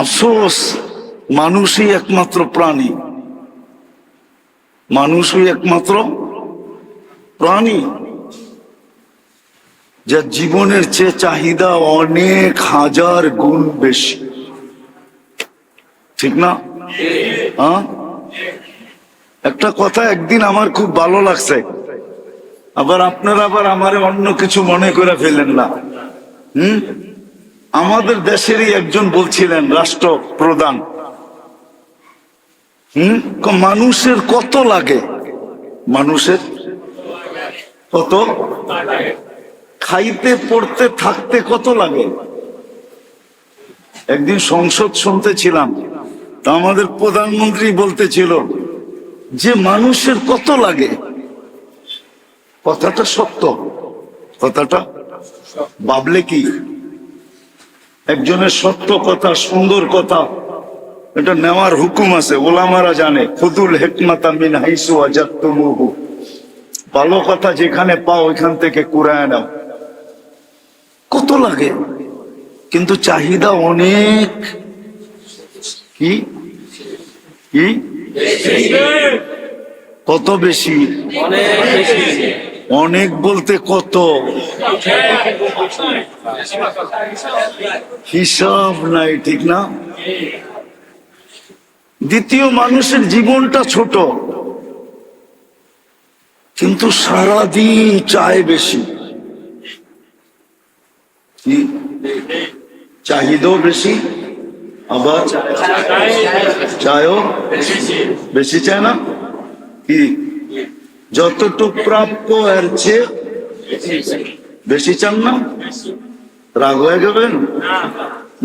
আফসোস, মানুষই একমাত্র প্রাণী। মানুষই একমাত্র প্রাণী। যা জীবনের চেয়ে চাহিদা অনেক হাজার গুণ বেশি। ঠিক না? হ্যাঁ? একটা কথা একদিন আমার খুব ভালো লাগছে। আবার আপনারা আবার আমারে অন্য কিছু মনে করে ফেলেন না। হুম? আমাদের দেশেরই একজন বলছিলেন রাষ্ট্র প্রধান হুম মানুষের কত লাগে? মানুষের কত? খাইতে, পড়তে, থাকতে কত লাগে? একদিন সংসদ শুনতেছিলাম, তা আমাদের প্রধানমন্ত্রী বলতেছিল যে মানুষের কত লাগে? কথাটা সত্য। কথাটা ভাবলে কি? একজনের সত্য কথা, সুন্দর কথা, এটা নেওয়ার হুকুম আছে, ওলামারা জানে, খুদুল হেকমাতা মিন হাইসু আজাত্তুমুহু ভালো কথা যেখানে পাও ওইখান থেকে কুড়ায় নাও। কত লাগে? কিন্তু চাহিদা অনেক। কি? কি? কত বেশি? অনেক বলতে কত? হিসাব নাই, ঠিক না? দ্বিতীয় মানুষের জীবনটা ছোট, কিন্তু সারাদিন চায় বেশি। চাহিদাও বেশি, আবার চায়ও বেশি চায় না? কি? যতটুক প্রাপ্য এর চেয়ে বেশি চান না? রাগ হয়ে যাবেন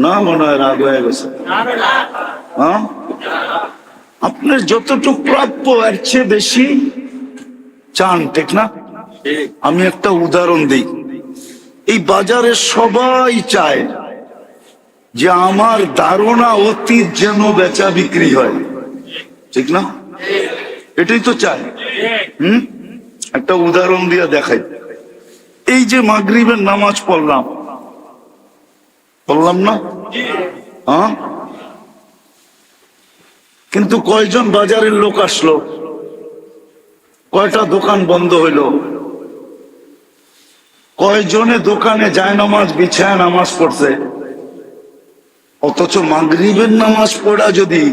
না মনে হয় রাগ হয়ে গেছে। হ্যাঁ আপনার যতটুক প্রাপ্য এর চেয়ে বেশি চান, ঠিক না? আমি একটা উদাহরণ দিই। এই বাজারে সবাই চায় যে আমার ধারণা অতীত যেন বেচা বিক্রি হয়। ঠিক না? এটাই তো চায়। একটা উদাহরণ দিয়ে দেখাই। এই যে মাগরিবের নামাজ পড়লাম পড়লাম না? হ্যাঁ? কিন্তু কয়জন বাজারের লোক আসলো? কয়টা দোকান বন্ধ হইল? কয়জনে দোকানে যায় নামাজ বিছায় নামাজ পড়ছে? অথচ মাগরিবের নামাজ পড়া যদি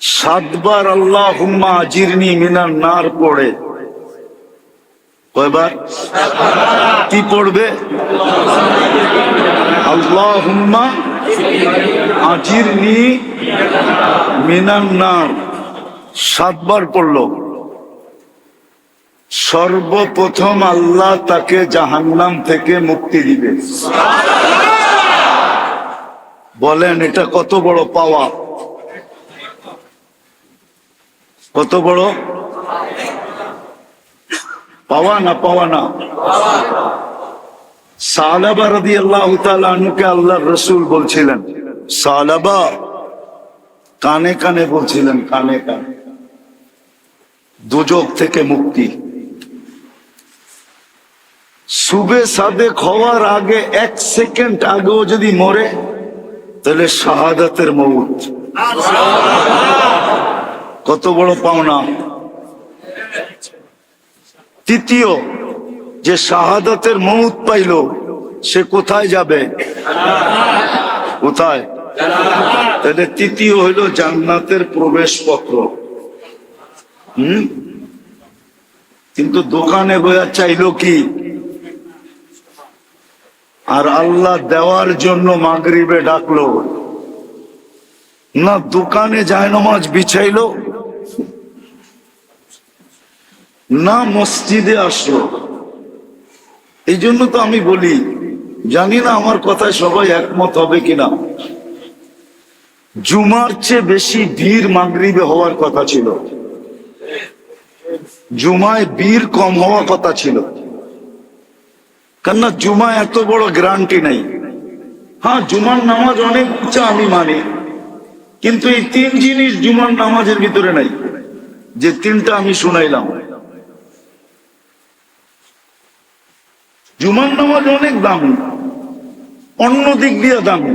সাতবার আল্লাহ হুম্মা জিরনি মিনার নার পড়ে। কয়বার? কি পড়বে? আল্লাহ হুম্মা আজিরনি মিনার নার। সাতবার পড়ল। সর্বপ্রথম আল্লাহ তাকে জাহান্নাম থেকে মুক্তি দিবে বলেন, এটা কত বড় পাওয়া কত বড়? পাওয়া না পাওয়া না সালাবা রাদি আল্লাহ আনুকে আল্লাহ রসুল বলছিলেন। সালাবা, কানে কানে বলছিলেন, কানে কানে। দুজক থেকে মুক্তি। সুবে সাদে হওয়ার আগে এক সেকেন্ড আগেও যদি মরে, তাহলে শাহাদাতের মৌত কত বড় পাওনা। তৃতীয়, যে শাহাদাতের মৌত পাইল, সে কোথায় যাবে? কোথায়? তাহলে তৃতীয় হইল জান্নাতের প্রবেশ পত্র। হুম? কিন্তু দোকানে বইয়া চাইলো কি? আর আল্লাহ দেওয়ার জন্য মাগরিবে ডাকলো। না দোকানে যায় নমাজ বিছাইলো না মসজিদে আসলো। এই জন্য তো আমি বলি, জানি না আমার কথায় সবাই একমত হবে কিনা। জুমার চেয়ে বেশি ভিড় মাগরিবে হওয়ার কথা ছিল। জুমায় বীর কম হওয়ার কথা ছিল। কেননা জুমা এত বড় গ্যারান্টি নাই। হ্যাঁ জুমার নামাজ অনেক উচ্চা আমি মানি, কিন্তু এই তিন জিনিস জুমার নামাজের ভিতরে নাই। যে তিনটা আমি শুনাইলাম। জুমার নামাজ অনেক দামি। অন্য দিক দিয়ে দামি।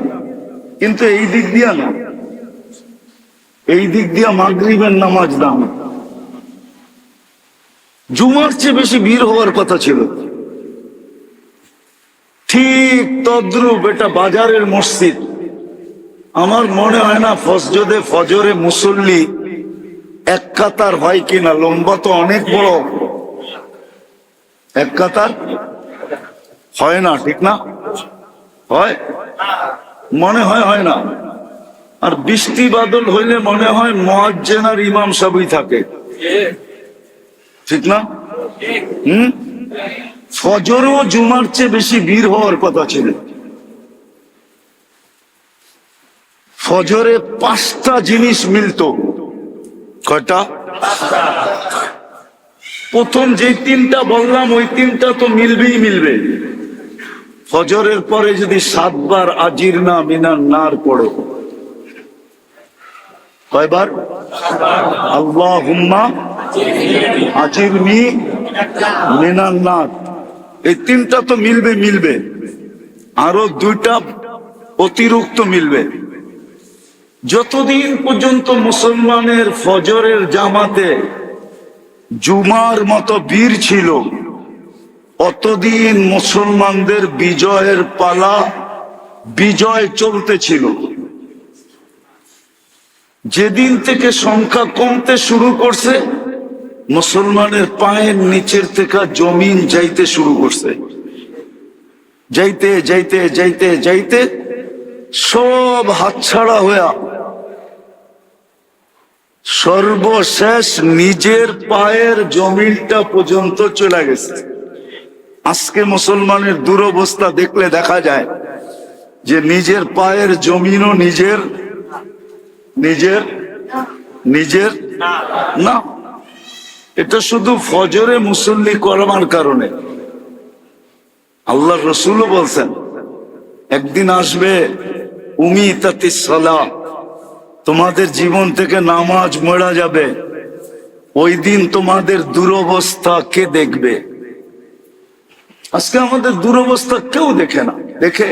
কিন্তু এই দিক দিয়া না। এই দিক দিয়া মাগরিবের নামাজ দাম। জুমার চেয়ে বেশি ভিড় হওয়ার কথা ছিল। ঠিক তদ্রুপ এটা বাজারের মসজিদ। আমার মনে হয় না ফসজদে ফজরে মুসল্লি এক কাতার হয় কিনা, লম্বা তো অনেক বড়। এক কাতার? হয় না, ঠিক না? হয়? মনে হয় হয় না। আর বৃষ্টি বাদল হইলে মনে হয় মহাজ্জেন আর ইমাম সবই থাকে। ঠিক না? হুম? ফজরও জুমার চেয়ে বেশি ভিড় হওয়ার কথা ছিল। ফজরে পাঁচটা জিনিস মিলতো। কয়টা? প্রথম যে তিনটা বললাম, ওই তিনটা তো মিলবেই মিলবে। ফজরের পরে যদি সাতবার আজির না মিনার নার পড়ো। কয়বার? আল্লাহ হুম্মা আজির মি মিনার নার। এই তিনটা তো মিলবে মিলবে। আরও দুইটা অতিরিক্ত মিলবে। যতদিন পর্যন্ত মুসলমানের ফজরের জামাতে জুমার মতো বীর ছিল অতদিন মুসলমানদের বিজয়ের পালা, বিজয় চলতেছিল। যেদিন থেকে সংখ্যা কমতে শুরু করছে, মুসলমানের পায়ের নিচের থেকে জমিন যাইতে শুরু করছে। যাইতে যাইতে যাইতে যাইতে সব হাতছাড়া হইয়া সর্বশেষ নিজের পায়ের জমিনটা পর্যন্ত চলে গেছে। আজকে মুসলমানের দুরবস্থা দেখলে দেখা যায় যে নিজের পায়ের জমিনও নিজের নিজের নিজের না। এটা শুধু ফজরে মুসল্লি করবার কারণে। আল্লাহ রসুলও বলছেন, একদিন আসবে উমি সলা, তোমাদের জীবন থেকে নামাজ মরা যাবে। ওই দিন তোমাদের দুরবস্থা কে দেখবে? আজকে আমাদের দুরবস্থা কেউ দেখে না। দেখে?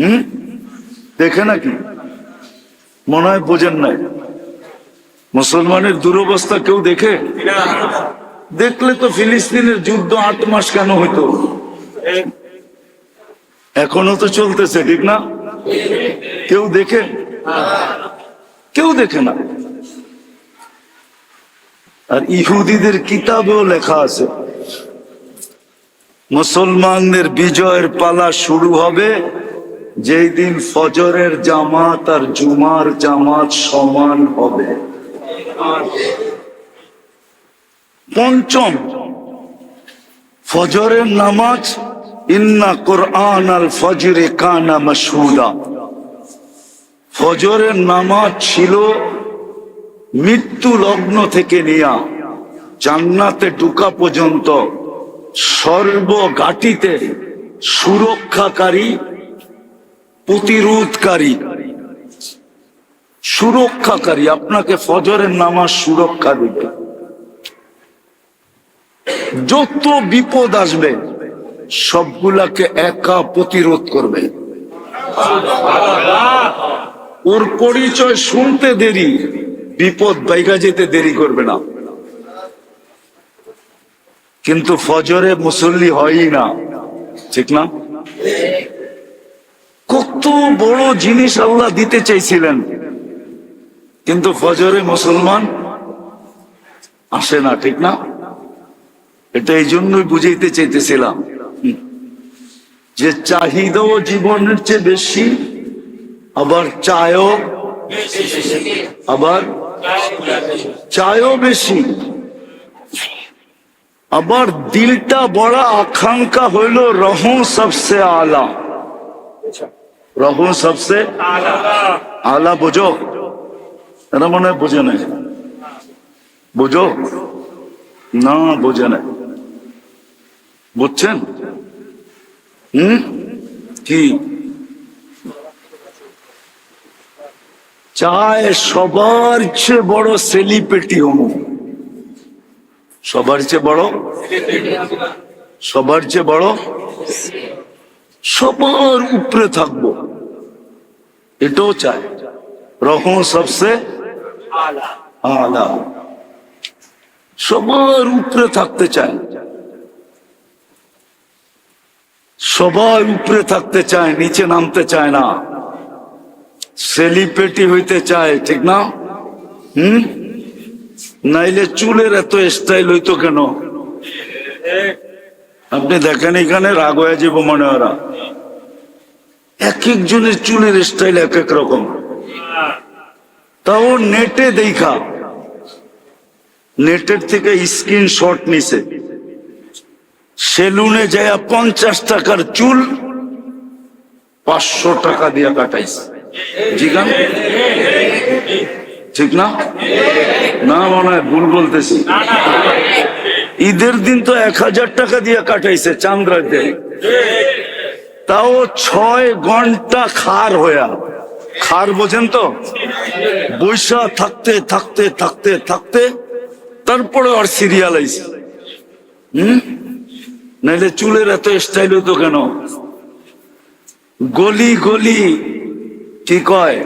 হম? দেখে নাকি? মনে হয় বোঝেন নাই। মুসলমানের দুরবস্থা কেউ দেখে? দেখলে তো ফিলিস্তিনের যুদ্ধ আট মাস কেন হইতো? এখনও তো চলতেছে, ঠিক না? কেউ দেখে? কেউ দেখে না। আর ইহুদিদের কিতাবেও লেখা আছে। মুসলমানদের বিজয়ের পালা শুরু হবে যেই দিন ফজরের জামাত আর জুমার জামাত সমান হবে। পঞ্চম, ফজরের নামাজ, ইন্না কোরআন আল ফজরে কানা মশহুদা। ফজরের নামাজ ছিল মৃত্যু লগ্ন থেকে নিয়া, জান্নাতে ঢুকা পর্যন্ত সর্বঘাটিতে সুরক্ষাকারী, প্রতিরোধকারী। সুরক্ষাকারী, আপনাকে ফজরের নামাজ সুরক্ষা দেবে। যত বিপদ আসবে, সবগুলাকে একা প্রতিরোধ করবে। ওর পরিচয় শুনতে দেরি, বিপদ বাইকা যেতে দেরি করবে না। কিন্তু ফজরে মুসল্লি হয়ই না। ঠিক না? কত বড় জিনিস আল্লাহ দিতে চাইছিলেন। কিন্তু ফজরে মুসলমান আসে না, ঠিক না? এটা এই জন্যই বুঝাইতে চাইতেছিলাম। যে চাহিদাও জীবনের চেয়ে বেশি, আবার চায়ও আবার চায়ও বেশি। আবার দিলটা বড় আকাঙ্ক্ষা হইল রহু সবসে আলা। রহু সবসে আলা, বোঝো? এরা মনে হয় বোঝে নাই। বোঝো? না, বোঝে নাই। বুঝছেন? হুম? কি? চায় সবার চেয়ে বড় সেলিব্রিটি হম সবার চেয়ে বড়? সবার চেয়ে বড়? সবার উপরে থাকব। এটাও চায় রহো সবসে আলা। সবার উপরে থাকতে চায় সবার উপরে থাকতে চায় নিচে নামতে চায় না। সেলিব্রিটি হইতে চায় ঠিক না? হুম? নাইলে চুলের এত স্টাইল হইতো কেন? আপনি দেখেন এখানে রাগ হয়ে যাব মনে হয় এক একজনের চুলের স্টাইল এক এক রকম। তাও নেটে দেখা। নেটের থেকে স্ক্রিনশট নিছে। সেলুনে যায় পঞ্চাশ টাকার চুল পাঁচশো টাকা দিয়ে কাটাইছে। জিগান ঠিক না? না মনে হয় ভুল বলতেছি। ঈদের দিন তো এক হাজার টাকা দিয়ে কাটাইছে চান্দ্রাতে। তাও ছয় ঘণ্টা খার হইয়া। খার বোঝেন তো? বৈশা থাকতে থাকতে থাকতে থাকতে তারপরে আর সিরিয়াল আইছে। হুম? নাইলে চুলের এত স্টাইল হতো কেন? গলি গলি, কি কয়?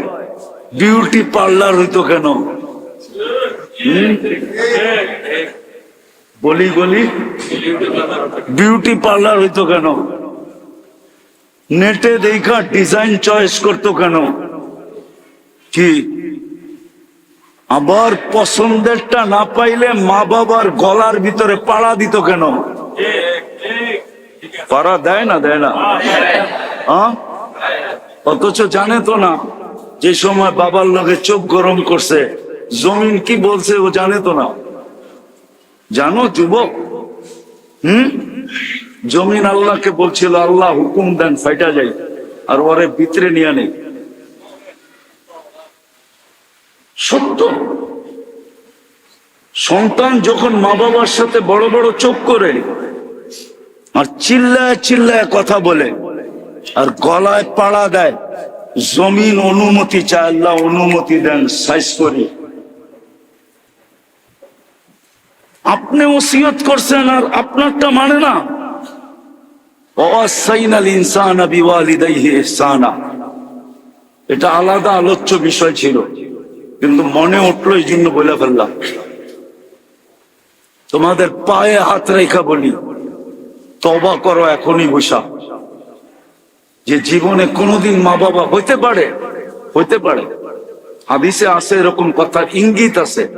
বিউটি পার্লার হইতো কেন? গলি গলি বিউটি পার্লার হইতো কেন? নেটে দেখা ডিজাইন চয়েস করতো কেন? কি? আবার পছন্দেরটা না পাইলে মা বাবার গলার ভিতরে পাড়া দিত কেন? পাড়া দেয় না দেয় না? অথচ জানে তো না। যে সময় বাবার লগে চোখ গরম করছে, জমিন কি বলছে ও জানে তো না। জানো যুবক? হুম? জমিন আল্লাহকে বলছিল, আল্লাহ হুকুম দেন, ফাইটা যাই, আর ওরে ভিতরে নিয়ে নেই সত্য। সন্তান যখন মা বাবার সাথে বড় বড় চোখ করে আর চিল্লায় চিল্লায় কথা বলে, আর গলায় পাড়া দেয় জমিন অনুমতি চায়, আল্লাহ অনুমতি দেন, সাইজ করি। আপনি ওসিয়ত করছেন আর আপনারটা মানে না। এটা আলাদা আলোচ্য বিষয় ছিল, কিন্তু মনে উঠল এই জন্য বলে ফেললাম। তোমাদের পায়ে হাত রেখা বলি, তবা করো এখনই বসা। যে জীবনে কোনোদিন মা বাবা হইতে পারে হইতে পারে। হাদিসে আছে এরকম কথার ইঙ্গিত আছে।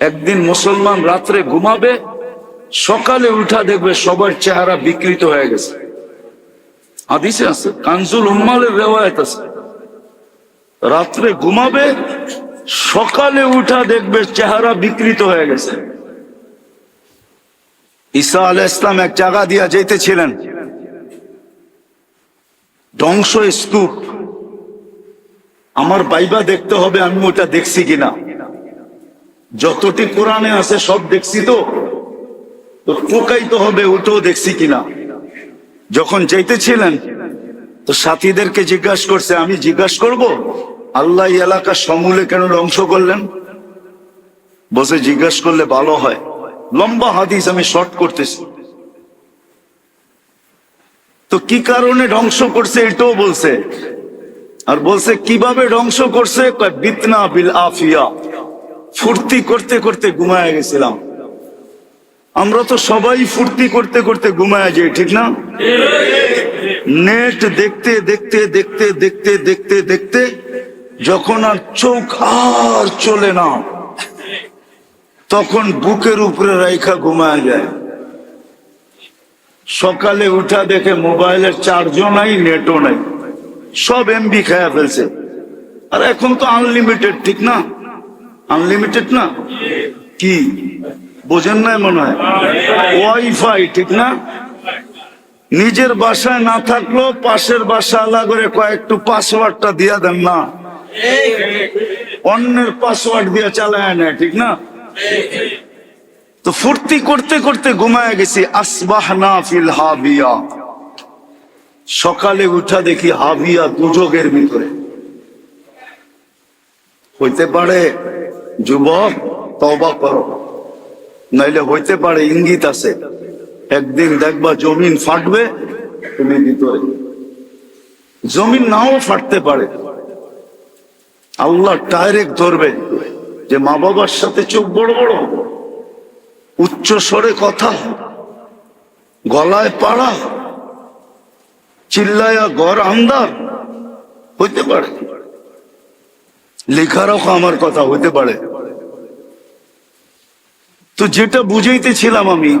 একদিন মুসলমান রাত্রে ঘুমাবে, সকালে উঠা দেখবে সবার চেহারা বিকৃত হয়ে গেছে। হাদিসে আছে, কানজুল উম্মালের রেওয়ায়ত আছে। রাত্রে ঘুমাবে, সকালে উঠা দেখবে চেহারা বিকৃত হয়ে গেছে। ঈসা আল ইসলাম এক জায়গা দিয়া যেতেছিলেন। ধ্বংস স্তূপ। আমার বাইবা দেখতে হবে, আমি ওটা দেখছি কিনা। যতটি কোরআনে আছে, সব দেখছি তো? তো টোকাইতে হবে, ওটাও দেখছি কিনা? যখন যাইতেছিলেন, তো সাথীদেরকে জিজ্ঞাসা করছে, আমি জিজ্ঞাসা করব? আল্লাহ এলাকা সমূলে কেন ধ্বংস করলেন? বসে জিজ্ঞাসা করলে ভালো হয়। লম্বা হাদিস আমি শর্ট করতেছি। তো কি কারণে ধ্বংস করছে এটাও বলছে। আর বলছে, কীভাবে ধ্বংস করছে? বিতনা বিল আফিয়া। ফুর্তি করতে করতে ঘুমায় গেছিলাম। আমরা তো সবাই ফুর্তি করতে করতে ঘুমায় যাই, ঠিক না? নেট দেখতে দেখতে দেখতে দেখতে দেখতে দেখতে যখন আর চোখ আর চলে না, তখন বুকের উপরে রেখা ঘুমায় যায়। সকালে উঠা দেখে মোবাইলের চার্জও নাই, নেটও নাই। সব এমবি খায়া ফেলছে। আর এখন তো আনলিমিটেড ঠিক না? আনলিমিটেড না? কি? বোঝেন না মনে হয়? ওয়াইফাই ঠিক না? নিজের বাসায় না থাকলেও পাশের বাসা আলা করে কয়েকটু পাসওয়ার্ডটা দিয়া দেন না। অন্যের পাসওয়ার্ড দিয়ে চালায় না ঠিক না? তো ফুর্তি করতে করতে ঘুমায় গেছি আসবাহ না ফিল হাবিয়া। সকালে উঠা দেখি হাবিয়া দুযোগের ভিতরে। হইতে পারে, যুবক তবা করো। নাইলে হইতে পারে, ইঙ্গিত আছে। একদিন দেখবা জমিন ফাটবে, তুমি ভিতরে। জমিন নাও ফাটতে পারে। আল্লাহ ডাইরেক্ট ধরবে যে মা বাবার সাথে চোখ বড় বড় উচ্চ স্বরে কথা গলায় পাড়া চিল্লায়া ঘর আন্দার হইতে পারে। লেখারও আমার কথা হইতে পারে। তো যেটা বুঝাইতেছিলাম আমি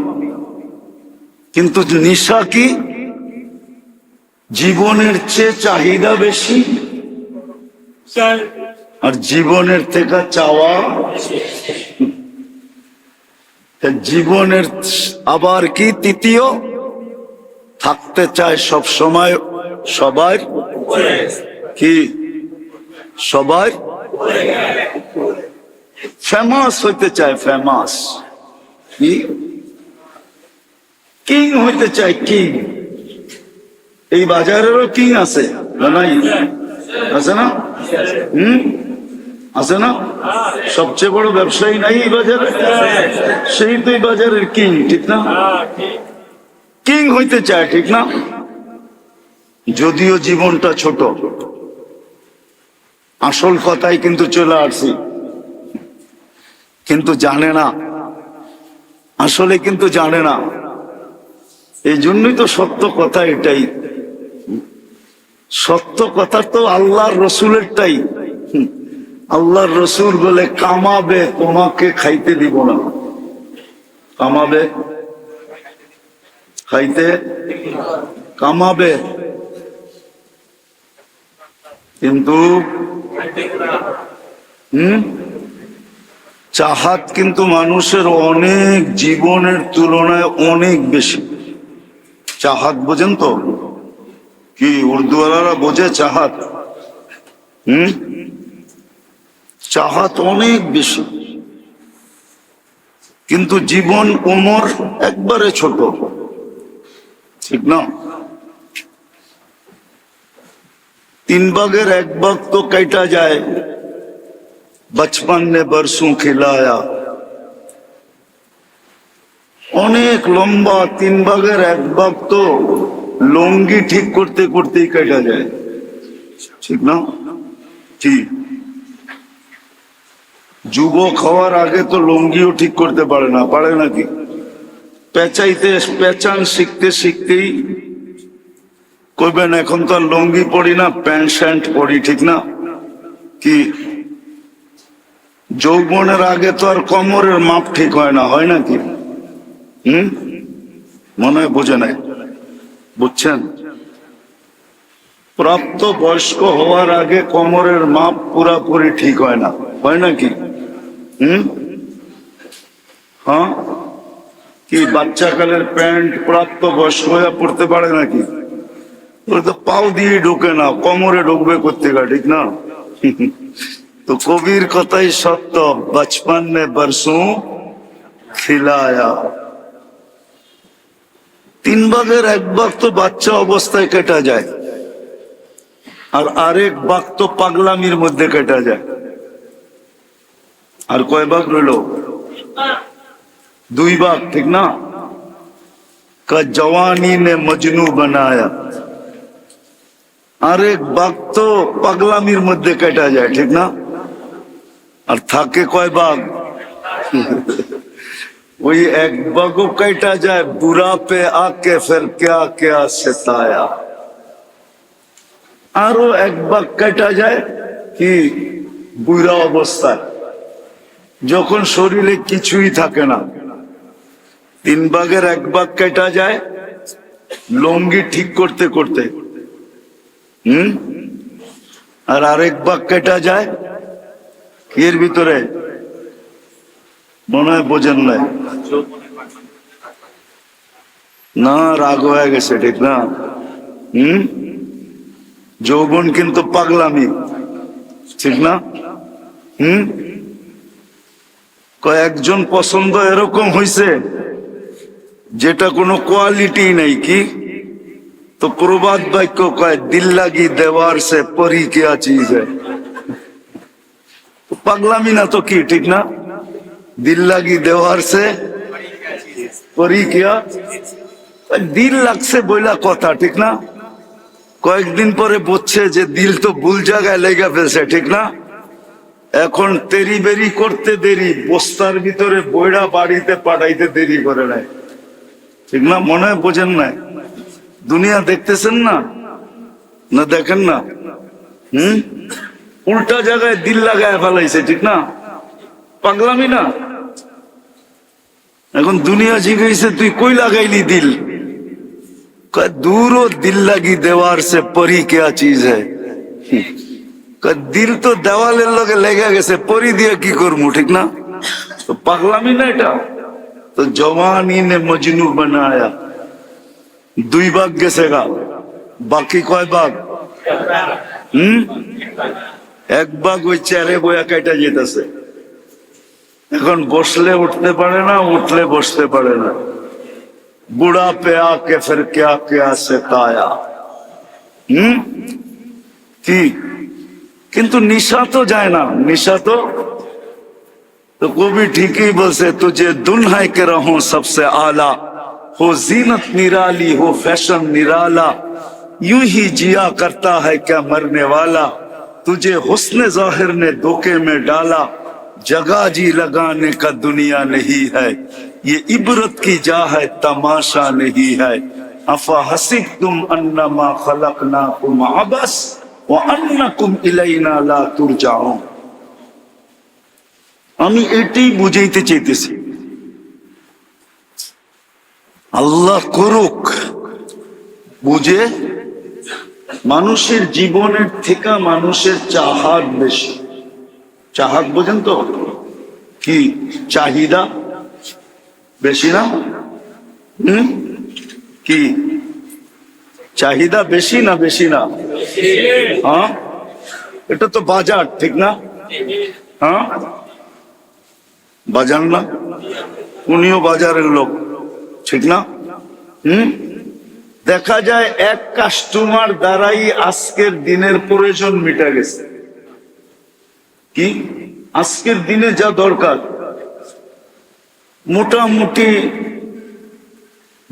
কিন্তু নিশা কি? জীবনের চেয়ে চাহিদা বেশি? আর জীবনের থেকে চাওয়া? জীবনের আবার কি তৃতীয়? থাকতে চায় সব সময় সবার কি? সবাই? ফেমাস হইতে চায়, ফেমাস। কি? কিং হইতে চায় কিং। এই বাজারেরও কিং আছে, না আছে না? হুম? আছে না? সবচেয়ে বড় ব্যবসায়ী নাই এই বাজারে? সেই তো এই বাজারের কিং ঠিক না? কিং হইতে চায়, ঠিক না? যদিও জীবনটা ছোট, আসল কথাই কিন্তু চলে আসছি। কিন্তু জানে না, আসলে কিন্তু জানে না। এই জন্যই তো সত্য কথা এটাই। সত্য কথা তো আল্লাহর রসুলেরটাই। হুম। আল্লাহর রসুল বলে, কামাবে, তোমাকে খাইতে দিব না। কামাবে? খাইতে? কামাবে। কিন্তু, হম? চাহাত কিন্তু মানুষের অনেক জীবনের তুলনায় অনেক বেশি। চাহাত বোঝেন তো? কি উর্দুওয়ালারা বোঝে চাহাত? হুম? চাহাত অনেক বেশি কিন্তু জীবন ওমর একবারে ছোট ঠিক না তিন বাগের এক বাগ তো কেটা যায় বচপন নে বরসু খিলায়া অনেক লম্বা তিন বাগের এক বাগ তো লঙ্গি ঠিক করতে করতেই কেটা যায় ঠিক না ঠিক যুবক হওয়ার আগে তো লুঙ্গিও ঠিক করতে পারে না, পারে নাকি? পেঁচাইতে, পেঁচান শিখতে শিখতেই কইবেন, এখন তো আর লঙ্গি পড়ি না, প্যান্ট শ্যান্ট পরি, ঠিক না? কি? যৌবনের আগে তো আর কোমরের মাপ ঠিক হয় না, হয় নাকি হম? মনে হয় বোঝে নাই। বুঝছেন? প্রাপ্ত বয়স্ক হওয়ার আগে কোমরের মাপ পুরাপুরি ঠিক হয় না, হয় নাকি হুম? হ্যাঁ? কি বাচ্চাকালের প্যান্ট প্রাপ্ত বয়স্ক পড়তে পারে নাকি? তো পাও দিয়ে ঢোকে না, কোমরে ঢুকবে করতে ঠিক না? তো কবির কথাই সত্য, বচপন নে বরসোं খিলায়া। তিন ভাগের এক ভাগ তো বাচ্চা অবস্থায় কেটা যায়, আর আরেক ভাগ তো পাগলামির মধ্যে কেটা যায়। আর কয় ভাগ রইল দুই ভাগ ঠিক না কা জওয়ানি নে মজনু বানায়া আরেক ভাগ তো পাগলামির মধ্যে কেটা যায় ঠিক না আর থাকে কয় ভাগ ওই এক বাগও কেটা যায় বুড়া পে আকে ফের ক্যা ক্যা সেতায়া আরও এক ভাগ কেটা যায় কি বুড়া অবস্থায় যখন শরীরে কিছুই থাকে না, তিন ভাগের এক ভাগ কেটা যায়, লঙ্গি ঠিক করতে করতে। হুম? আর আরেক ভাগ কেটা যায় এর ভিতরে? মনে হয় বোঝেন নাই। না, রাগ হয়ে গেছে, ঠিক না? হুম? যৌবন কিন্তু পাগলামি, ঠিক না? হুম? কয়েকজন পছন্দ এরকম হইছে, যেটা কোনো কোয়ালিটি নাই কি? তো প্রবাদ বাক্য কয়, দিল লাগি দেওয়ার সে পরি কে চিজ পাগলামি না তো কি, ঠিক না? দিল লাগি দেওয়ার সে পরি কে দিল লাগছে বইলা কথা, ঠিক না? কয়েকদিন পরে বুঝছে যে দিল তো ভুল জায়গায় লেগে ফেলছে, ঠিক না? এখন তেরি বেরি করতে দেরি, বস্তার ভিতরে বইরা বাড়িতে পাঠাইতে দেরি করে নাই। ঠিক না? মনে হয় বোঝেন নাই? দুনিয়া দেখতেছেন না? না দেখেন না? হম? উল্টা জায়গায় দিল লাগায় ফেলাইছে, ঠিক না? পাগলামি না? এখন দুনিয়া শিখাইছে তুই কই লাগাইলি দিল? দূর দিল লাগি দেওয়ার সে পরি কে চিজ। হ্যাঁ দিল তো দেওয়ালের লগে লেগে গেছে পরি দিয়ে কি করবো ঠিক না তো পাগলামি না এটা তো জওয়ানি নে মজনু বানায়া দুই ভাগ গেছে গা বাকি কয় ভাগ হম এক ভাগ ওই চেয়ারে বয়া কাটা যেতেছে এখন বসলে উঠতে পারে না উঠলে বসতে পারে না বুড়া পেয়া কে ফের কেয়া কেয়া সে তায়া হম কি কিন্তু নিশা তো যায় না নিশা তো तो कभी ठीक ही बोलसे तुझे दुल्हा के रहो सबसे आला हो जीनत निराली हो फैशन निराला यूं ही जिया करता है क्या मरने वाला तुझे हुस्न जाहिर ने धोखे में डाला जगह जी लगाने का दुनिया नहीं है ये इबरत की जा है तमाशा नहीं है अफा हसिब तुम अन्नमा खलकना तुम अबस আমি এটাই বুঝাইতে চাইতেছি। আল্লাহ করুক, বুঝে মানুষের জীবনের থেকে মানুষের চাহাদ বেশি। চাহাদ বোঝেন তো? কি? চাহিদা বেশি না? হম? কি? চাহিদা বেশি না বেশি না? হ্যাঁ? এটা তো বাজার, ঠিক না? হ্যাঁ? বাজার না? উনিও বাজারের লোক, ঠিক না? হুম? দেখা যায় এক কাস্টমার দ্বারাই আজকের দিনের প্রয়োজন মিটা গেছে। কি? আজকের দিনে যা দরকার। মোটামুটি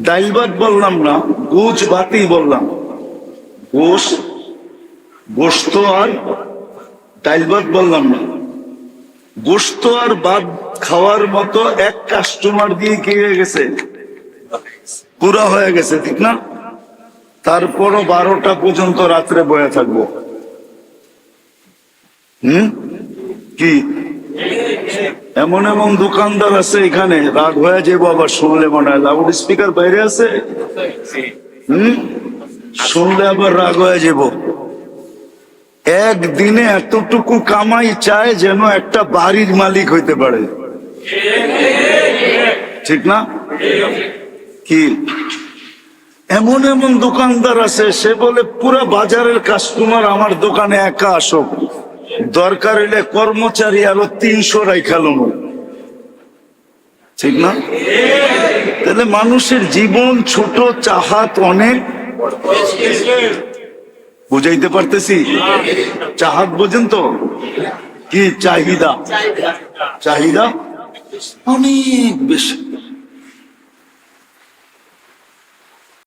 ডাইল ভাত বললাম না, গোছ ভাতই বললাম। গোস গোস্ত আর ডাইল ভাত বললাম না। গোস্ত আর ভাত খাওয়ার মতো এক কাস্টমার দিয়ে কি হয়ে গেছে? পুরা হয়ে গেছে, ঠিক না? তারপরও বারোটা পর্যন্ত রাত্রে বয়ে থাকব। হুম? কি? এমন এমন দোকানদার আছে এখানে, রাগ হয়ে যাব আবার শুনলে মনে হয়। লাউড স্পিকার বাইরে আছে? হম? শুনলে আবার রাগ হয়ে যাব একদিনে এতটুকু কামাই চায় যেন একটা বাড়ির মালিক হইতে পারে। ঠিক না? কি? এমন এমন দোকানদার আছে, সে বলে, পুরা বাজারের কাস্টমার আমার দোকানে একা আসুক। দরকার হইলে কর্মচারী আরও তিনশো রাইখালো ঠিক না? তাহলে মানুষের জীবন ছোট, চাহাত অনেক। বুঝাইতে পারতেছি? চাহাত বোঝেন তো? কি চাহিদা। চাহিদা? অনেক বেশি।